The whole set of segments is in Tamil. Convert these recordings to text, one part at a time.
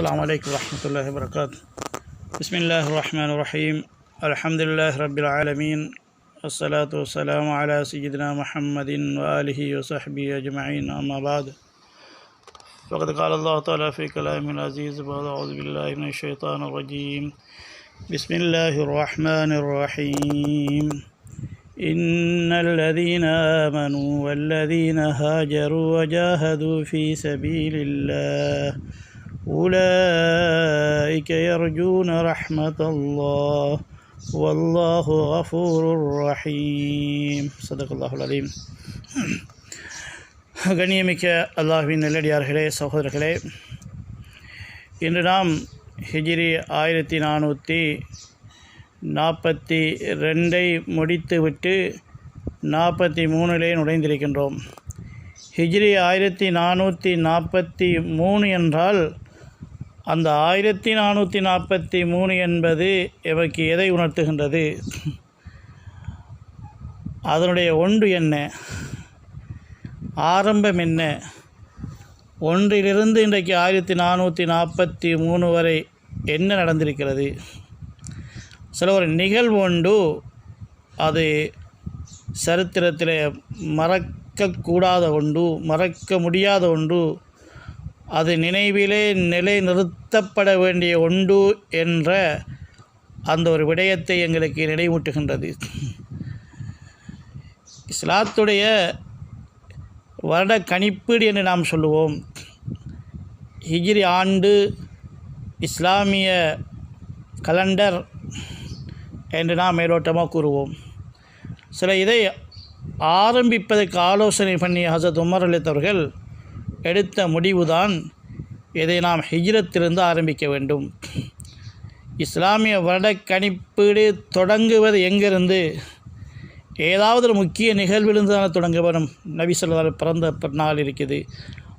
السلام عليكم ورحمة الله وبركاته. بسم الله الرحمن الرحيم. الحمد لله رب العالمين. والصلاة والسلام على سيدنا محمد وآله وصحبه أجمعين. أما بعد. فقد قال الله تعالى في كلامه العزيز بعد أعوذ بالله من الشيطان الرجيم. بسم الله الرحمن الرحيم. إن الذين آمنوا والذين هاجروا وجاهدوا في سبيل الله أولئك يرجون رحمة الله والله غفور رحيم صدق الله العظيم கண்ணியமிக்க அல்லாஹ்வின் நல்லடியார்களே சகோதரர்களே இன்று நாம் ஹிஜ்ரி ஆயிரத்தி நானூற்றி நாற்பத்தி ரெண்டை முடித்துவிட்டு நாற்பத்தி மூணிலே நுழைந்திருக்கின்றோம் ஹிஜ்ரி ஆயிரத்தி நானூற்றி நாற்பத்தி மூணு என்றால் அந்த ஆயிரத்தி நானூற்றி நாற்பத்தி மூணு என்பது எமக்கு எதை உணர்த்துகின்றது? அதனுடைய ஒன்று என்ன? ஆரம்பம் என்ன? ஒன்றிலிருந்து இன்றைக்கு ஆயிரத்தி நானூற்றி நாற்பத்தி மூணு வரை என்ன நடந்திருக்கிறது? சில ஒரு நிகழ்வு உண்டு. அது சரித்திரத்தில் மறக்கக்கூடாத ஒன்று மறக்க முடியாத ஒன்று. அது நினைவிலே நிலை நிறுத்தப்பட வேண்டிய ஒன்று என்ற அந்த ஒரு விடயத்தை எங்களுக்கு நினைவூட்டுகின்றது. இஸ்லாத்துடைய வருட கணிப்பீடு என்று நாம் சொல்லுவோம். ஹிஜ்ரி ஆண்டு இஸ்லாமிய கலண்டர் என்று நாம் மேலோட்டமாக கூறுவோம். சில இதை ஆரம்பிப்பதற்கு ஆலோசனை பண்ணி ஹசத் உமர் அலித் அவர்கள் எடுத்த முடிவுதான் இதை நாம் ஹிஜ்ரத்திலிருந்து ஆரம்பிக்க வேண்டும். இஸ்லாமிய வருட கணிப்பீடு தொடங்குவது எங்கிருந்து? ஏதாவது ஒரு முக்கிய நிகழ்விலிருந்து தான் தொடங்க வரும் நபி சொல்லா பிறந்த நாள் இருக்குது.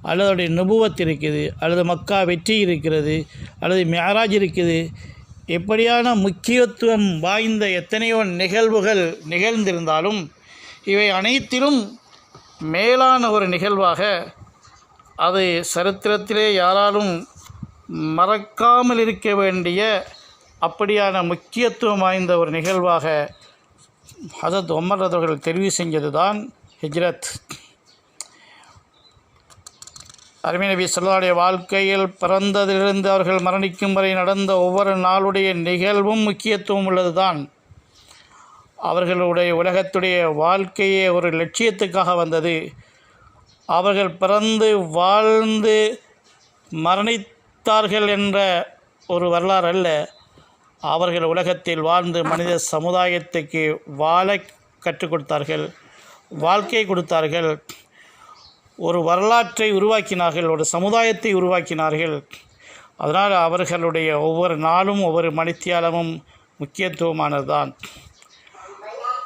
அல்லது அவருடைய நுபுவத் இருக்குது. அல்லது மக்கா வெற்றி இருக்கிறது. அல்லது மேராஜ் இருக்குது. எப்படியான முக்கியத்துவம் வாய்ந்த எத்தனையோ நிகழ்வுகள் நிகழ்ந்திருந்தாலும் இவை அனைத்திலும் மேலான ஒரு நிகழ்வாக அது சரித்திரத்திலே யாராலும் மறக்காமல் இருக்க வேண்டிய அப்படியான முக்கியத்துவம் வாய்ந்த ஒரு நிகழ்வாக ஹசத் ஒமர் அவர்கள் தெரிவு செஞ்சது தான் ஹிஜ்ரத். அருமை நபி சொல்லாடைய வாழ்க்கையில் பிறந்ததிலிருந்து அவர்கள் மரணிக்கும் வரை நடந்த ஒவ்வொரு நாளுடைய நிகழ்வும் முக்கியத்துவம் உள்ளது தான் அவர்களுடைய உலகத்துடைய வாழ்க்கையே ஒரு லட்சியத்துக்காக வந்தது. அவர்கள் பிறந்து வாழ்ந்து மரணித்தார்கள் என்ற ஒரு வரலாறு அல்ல. அவர்கள் உலகத்தில் வாழ்ந்து மனித சமுதாயத்துக்கு வாழ கற்றுக் கொடுத்தார்கள் வாழ்க்கை கொடுத்தார்கள். ஒரு வரலாற்றை உருவாக்கினார்கள் ஒரு சமுதாயத்தை உருவாக்கினார்கள். அதனால் அவர்களுடைய ஒவ்வொரு நாளும் ஒவ்வொரு மணித்தியாலமும் முக்கியத்துவமானது தான்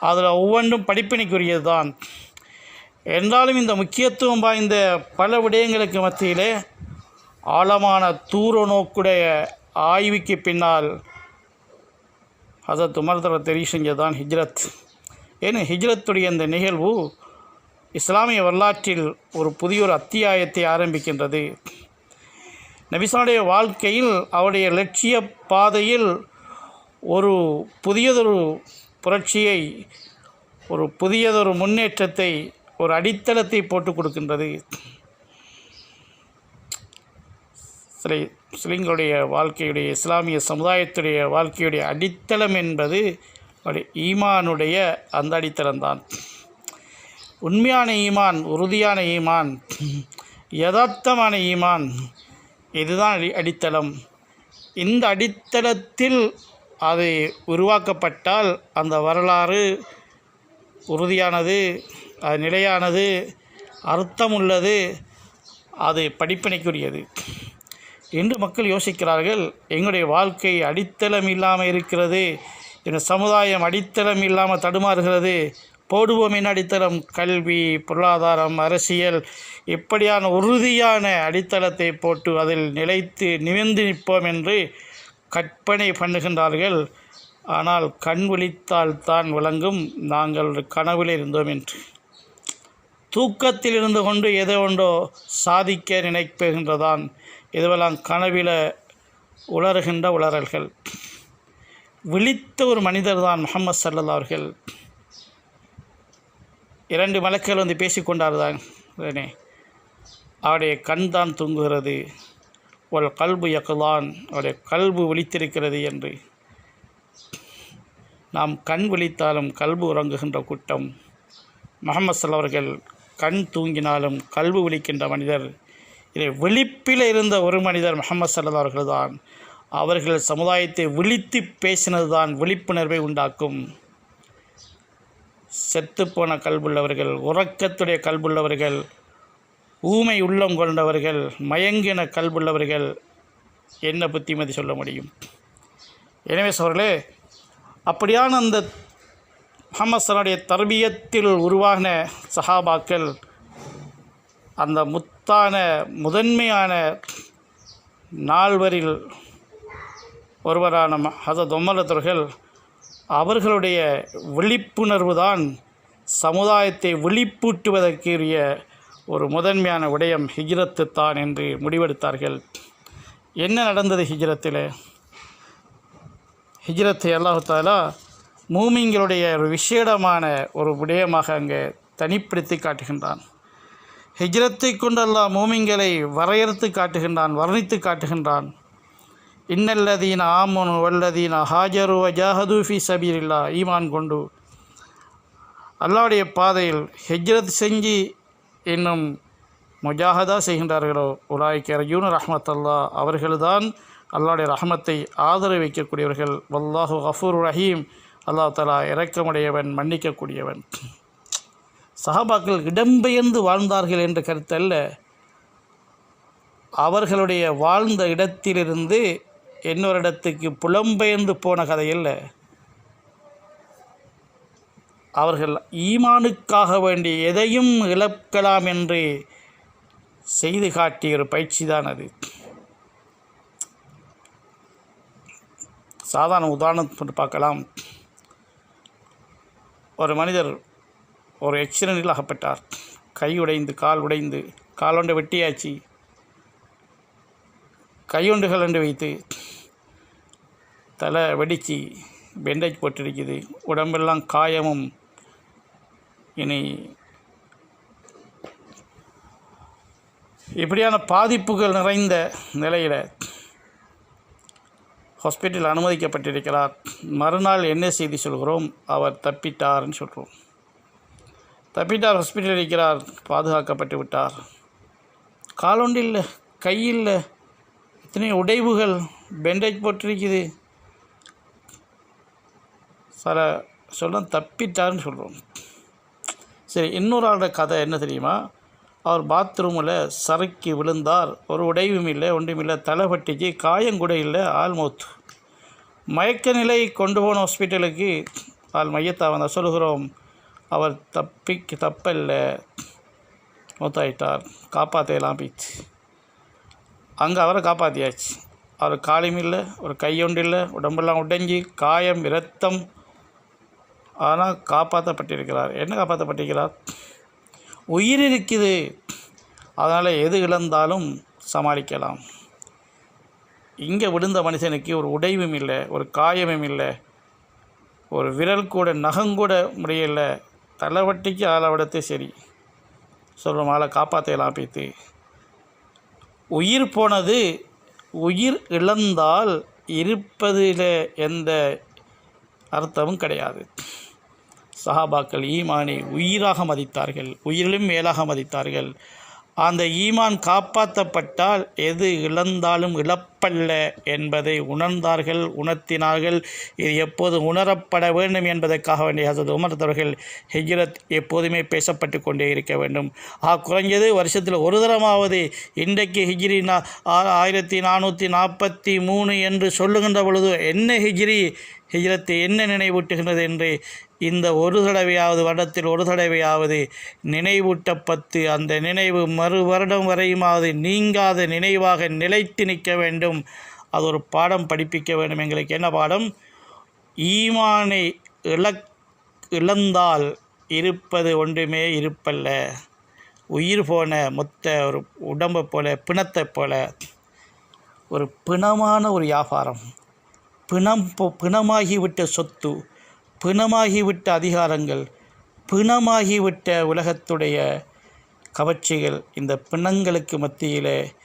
அதில் ஒவ்வொன்றும் படிப்பினைக்குரியது தான் என்றாலும் இந்த முக்கியத்துவம் வாய்ந்த பல விடயங்களுக்கு மத்தியிலே ஆழமான தூர நோக்குடைய ஆய்வுக்கு பின்னால் ஹசரத் உமர்தர் தெரிவு செஞ்சதான் ஹிஜ்ரத். ஏன்னு ஹிஜ்ரத்துடைய இந்த நிகழ்வு இஸ்லாமிய வரலாற்றில் ஒரு புதிய ஒரு அத்தியாயத்தை ஆரம்பிக்கின்றது. நபிசானுடைய வாழ்க்கையில் அவருடைய லட்சிய பாதையில் ஒரு புதியதொரு புரட்சியை ஒரு புதியதொரு முன்னேற்றத்தை ஒரு அடித்தளத்தை போட்டு கொடுக்கின்றது. சிலை சிலைங்களுடைய வாழ்க்கையுடைய இஸ்லாமிய சமுதாயத்துடைய வாழ்க்கையுடைய அடித்தளம் என்பது ஈமானுடைய அந்த அடித்தளம்தான். உண்மையான ஈமான் உறுதியான ஈமான் யதார்த்தமான ஈமான் இதுதான் அடி அடித்தளம். இந்த அடித்தளத்தில் அது உருவாக்கப்பட்டால் அந்த வரலாறு உறுதியானது. அது நிலையானது அர்த்தமுள்ளது அது படிப்பினைக்குரியது. என்று மக்கள் யோசிக்கிறார்கள் எங்களுடைய வாழ்க்கை அடித்தளம் இல்லாமல் இருக்கிறது இந்த சமுதாயம் அடித்தளம் இல்லாமல் தடுமாறுகிறது போடுவோம் என்ன அடித்தளம்? கல்வி பொருளாதாரம் அரசியல் இப்படியான உறுதியான அடித்தளத்தை போட்டு அதில் நிலைத்து நிமிர்ந்து நிற்போம் என்று கற்பனை பண்ணுகின்றார்கள். ஆனால் கண் விழித்தால் தான் விளங்கும் நாங்கள் கனவில் இருந்தோம் என்று. தூக்கத்தில் இருந்து கொண்டு எதை ஒன்றோ சாதிக்க நினைப்புகின்றதான் இதுவெல்லாம் கனவில உளறுகின்ற உளறல்கள். விழித்த ஒரு மனிதர் தான் முகமது சல்லா அவர்கள். இரண்டு மலக்கள் வந்து பேசிக்கொண்டார்தான் தான் அவருடைய கண் தான் தூங்குகிறது. ஒரு கல்பு யக்குதான் அவருடைய கல்பு விழித்திருக்கிறது என்று. நாம் கண் விழித்தாலும் கல்பு உறங்குகின்ற கூட்டம் முகமது சல்லா அவர்கள் கண் தூங்கினாலும் கல்வி விழிக்கின்ற மனிதர் இதை விழிப்பில் இருந்த ஒரு மனிதர் முகமது சல்லா அவர்கள் தான். அவர்கள் சமுதாயத்தை விழித்து பேசினது தான் விழிப்புணர்வை உண்டாக்கும். செத்துப்போன கல்புள்ளவர்கள் உறக்கத்துடைய கல்புள்ளவர்கள் ஊமை உள்ளம் கொண்டவர்கள் மயங்கின கல்புள்ளவர்கள் என்ன புத்திமதி சொல்ல முடியும்? எனவே சோர்களே அப்படியான அந்த முகமசனுடைய தர்பியத்தில் உருவாகின சஹாபாக்கள் அந்த முத்தான முதன்மையான நால்வரில் ஒருவரான ஹசத் உமரத்தர்கள் அவர்களுடைய விழிப்புணர்வு தான் சமுதாயத்தை விழிப்பூட்டுவதற்குரிய ஒரு முதன்மையான விடயம் ஹிஜ்ரத்து தான் என்று முடிவெடுத்தார்கள். என்ன நடந்தது ஹிஜ்ரத்தில்? ஹிஜ்ரத்தை அல்லாஹாலா மூமிங்களுடைய ஒரு விசேடமான ஒரு விடயமாக அங்கே தனிப்படுத்தி காட்டுகின்றான். ஹிஜ்ரத்தை கொண்டெல்லாம் மூமிங்களை வரையறுத்து காட்டுகின்றான் வர்ணித்து காட்டுகின்றான். இன்னல்லதீன ஆமனு வல்லதீன ஹாஜரு வஜாஹது சபீரில்லா ஈமான் கொண்டு. அல்லாவுடைய பாதையில் ஹெஜ்ரத் செஞ்சு இன்னும் முஜாஹதா செய்கின்றார்களோ உலாய்க்கு ரஹமத் ரஹமத்தல்லா அவர்கள்தான் அல்லாவுடைய ரஹமத்தை ஆதரவு வைக்கக்கூடியவர்கள். வல்லாஹு ஹஃபூர் ரஹீம். அல்லாஹ் தலா இறக்கமுடையவன் மன்னிக்கக்கூடியவன். சஹாபாக்கள் இடம்பெயர்ந்து வாழ்ந்தார்கள் என்ற கருத்தல்ல. அவர்களுடைய வாழ்ந்த இடத்திலிருந்து இன்னொரு இடத்துக்கு புலம்பெயர்ந்து போன கதையில் அவர்கள் ஈமானுக்காக வேண்டி எதையும் இழக்கலாம் என்று செய்து காட்டிய ஒரு பயிற்சி தான் அது. சாதாரண உதாரணத்தை பார்க்கலாம். ஒரு மனிதர் ஒரு எக்சிடென்டில் அகப்பட்டார். கை உடைந்து கால் உடைந்து காலொண்டை வெட்டியாச்சு. கையொண்டுகள் என்று வைத்து தலை வெடித்து பெண்டேஜ் போட்டிருக்குது. உடம்பெல்லாம் காயமும். இனி இப்படியான பாதிப்புகள் நிறைந்த நிலையில் ஹாஸ்பிட்டலில் அனுமதிக்கப்பட்டிருக்கிறார். மறுநாள் என்ன செய்தி சொல்கிறோம்? அவர் தப்பிட்டார்னு சொல்கிறோம். தப்பிட்டார் ஹாஸ்பிட்டலில் இருக்கிறார் பாதுகாக்கப்பட்டு விட்டார். காலொண்டில் கையில் இத்தனை உடைவுகள் பெண்டேஜ் போட்டிருக்குது. சார சொல்ல தப்பிட்டார்னு சொல்கிறோம். சரி இன்னொரு ஆளோட கதை என்ன தெரியுமா? அவர் பாத்ரூமில் சறுக்கி விழுந்தார். ஒரு உடைவும் இல்லை ஒன்றும் இல்லை தலைப்பட்டிச்சு காயம் இல்லை ஆள் மயக்க நிலை கொண்டு போன ஹாஸ்பிட்டலுக்கு ஆள் மையத்தை வந்தால் சொல்கிறோம் அவர் தப்பிக்கு தப்பில்லை. மூத்தாயிட்டார். காப்பாற்றலாம் பீச்சு அங்கே அவரை காப்பாற்றியாச்சு அவர் காலையும் இல்லை ஒரு கையொண்டு இல்லை உடம்பெல்லாம் உடைஞ்சி காயம் இரத்தம். ஆனால் காப்பாற்றப்பட்டிருக்கிறார் என்ன காப்பாற்றப்பட்டிருக்கிறார் உயிர் இருக்குது. அதனால் எது இழந்தாலும் சமாளிக்கலாம். இங்கே விழுந்த மனுஷனுக்கு ஒரு உடைவும் இல்லை ஒரு காயமும் இல்லை ஒரு விரல் கூட நகங்கூட முடியல. தலைவட்டிக்கு ஆளவிடத்தே சரி. சொல்கிறோம் ஆளை காப்பாற்றலாம் பேத்து உயிர் போனது உயிர் இழந்தால் இருப்பதில் எந்த அர்த்தமும் கிடையாது. சஹாபாக்கள் ஈமானை உயிராக மதித்தார்கள் உயிரிலும் மேலாக மதித்தார்கள். அந்த ஈமான் காப்பாற்றப்பட்டால் எது இழந்தாலும் இழப்பல்ல என்பதை உணர்ந்தார்கள் உணர்த்தினார்கள். இது எப்போது உணரப்பட வேண்டும் என்பதற்காக வேண்டிய ஹசத் உமர்த்தவர்கள் ஹிஜ்ரத் எப்போதுமே பேசப்பட்டு கொண்டே இருக்க வேண்டும். ஆ குறைஞ்சது வருஷத்தில் ஒரு தரமாவது இன்றைக்கு ஹிஜ்ரி நா ஆயிரத்தி நானூற்றி நாற்பத்தி மூணு என்று சொல்லுகின்ற பொழுது என்ன ஹிஜ்ரி? ஹிஜ்ரத்தை என்ன நினைவூட்டுகின்றது என்று இந்த ஒரு தடவையாவது வருடத்தில் ஒரு தடவையாவது நினைவூட்டப்பட்டு அந்த நினைவு மறு வருடம் வரையுமாவது நீங்காத நினைவாக நிலைத்து நிற்க வேண்டும். அது ஒரு பாடம் படிப்பிக்க வேண்டும். எங்களுக்கு என்ன பாடம்? ஈமானை இழக் இழந்தால் இருப்பது ஒன்றுமே இருப்பல்ல. உயிர் போன மொத்த ஒரு உடம்பை போல பிணத்தை போல ஒரு பிணமான ஒரு வியாபாரம். பிணம் பிணமாகிவிட்ட சொத்து பிணமாகிவிட்ட அதிகாரங்கள் பிணமாகிவிட்ட உலகத்துடைய கவர்ச்சிகள் இந்த பிணங்களுக்கு மத்தியில்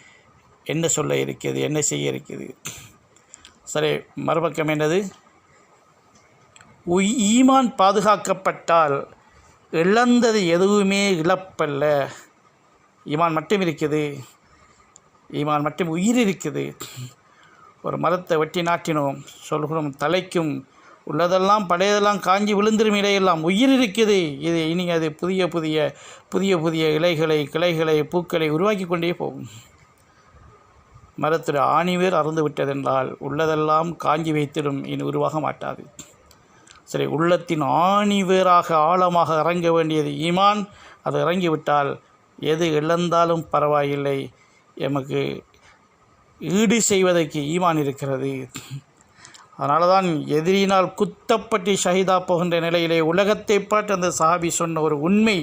என்ன சொல்ல இருக்கிறது என்ன செய்ய இருக்கிறது? சரி மறுபக்கம் என்னது? உய்- ஈமான் பாதுகாக்கப்பட்டால் இழந்தது எதுவுமே இழப்பல்ல. ஈமான் மட்டும் இருக்குது. ஈமான் மட்டும் உயிர் இருக்குது. ஒரு மரத்தை வெட்டி நாட்டினோம். சொல்கிறோம் தலைக்கும் உள்ளதெல்லாம் பழையதெல்லாம் காஞ்சி விழுந்திரும் இலையெல்லாம். உயிர் இருக்குது. இது இனி அது புதிய புதிய புதிய புதிய இலைகளை கிளைகளை பூக்களை உருவாக்கி கொண்டே போகும். மரத்தில் ஆணிவேர் அறந்து விட்டதென்றால் உள்ளதெல்லாம் காஞ்சி வைத்திடும். இனி உருவாக மாட்டாது. சரி உள்ளத்தின் ஆணிவேராக ஆழமாக இறங்க வேண்டியது ஈமான். அது இறங்கிவிட்டால் எது இழந்தாலும் பரவாயில்லை. எமக்கு ஈடு செய்வதற்கு ஈமான் இருக்கிறது. அதனால தான் எதிரினால் குத்தப்பட்டு ஷஹீதா போகின்ற நிலையிலே உலகத்தை பாட்டு அந்த சஹாபி சொன்ன ஒரு உண்மை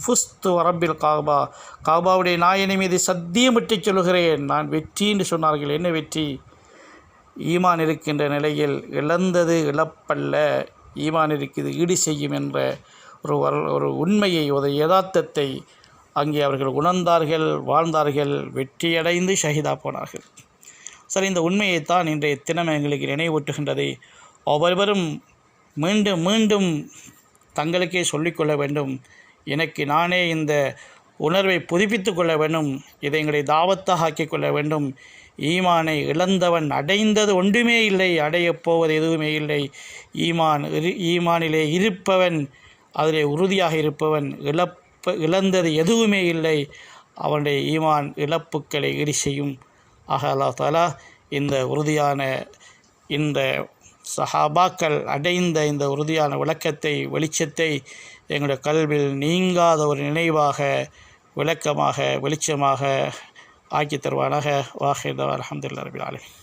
ஃபுஸ்து வரம்பில் காபா. காபாவுடைய நாயனை மீது சத்தியமிட்டு சொல்கிறேன் நான் வெற்றி என்று சொன்னார்கள். என்ன வெற்றி? ஈமான் இருக்கின்ற நிலையில் இழந்தது இழப்பல்ல. ஈமான் இருக்குது ஈடு செய்யும் என்ற ஒரு வர ஒரு உண்மையை ஒரு யதார்த்தத்தை அங்கே அவர்கள் உணர்ந்தார்கள் வாழ்ந்தார்கள் வெற்றியடைந்து ஷஹீதா போனார்கள். சரி இந்த உண்மையைத்தான் இன்றைய தினம் எங்களுக்கு நினைவூட்டுகின்றது. ஒவ்வொருவரும் மீண்டும் மீண்டும் தங்களுக்கே சொல்லிக்கொள்ள வேண்டும். எனக்கு நானே இந்த உணர்வை புதுப்பித்து கொள்ள வேண்டும். இதை எங்களை தாவத்தாக ஆக்கிக் கொள்ள வேண்டும். ஈமானை இழந்தவன் அடைந்தது ஒன்றுமே இல்லை அடையப் போவது எதுவுமே இல்லை. ஈமான் இரு- ஈமானிலே இருப்பவன் அதிலே உறுதியாக இருப்பவன் இழப்ப இழந்தது எதுவுமே இல்லை. அவனுடைய ஈமான் இழப்புக்களை ஈடு செய்யும். ஆக அல்லா தாலா இந்த உறுதியான இந்த சஹாபாக்கள் அடைந்த இந்த உறுதியான விளக்கத்தை வெளிச்சத்தை எங்களுடைய கல்வியில் நீங்காத ஒரு நினைவாக விளக்கமாக வெளிச்சமாக ஆக்கி தருவானாக. வாஹிதா அலமதுல்லா ரபில் ஆலமீன்.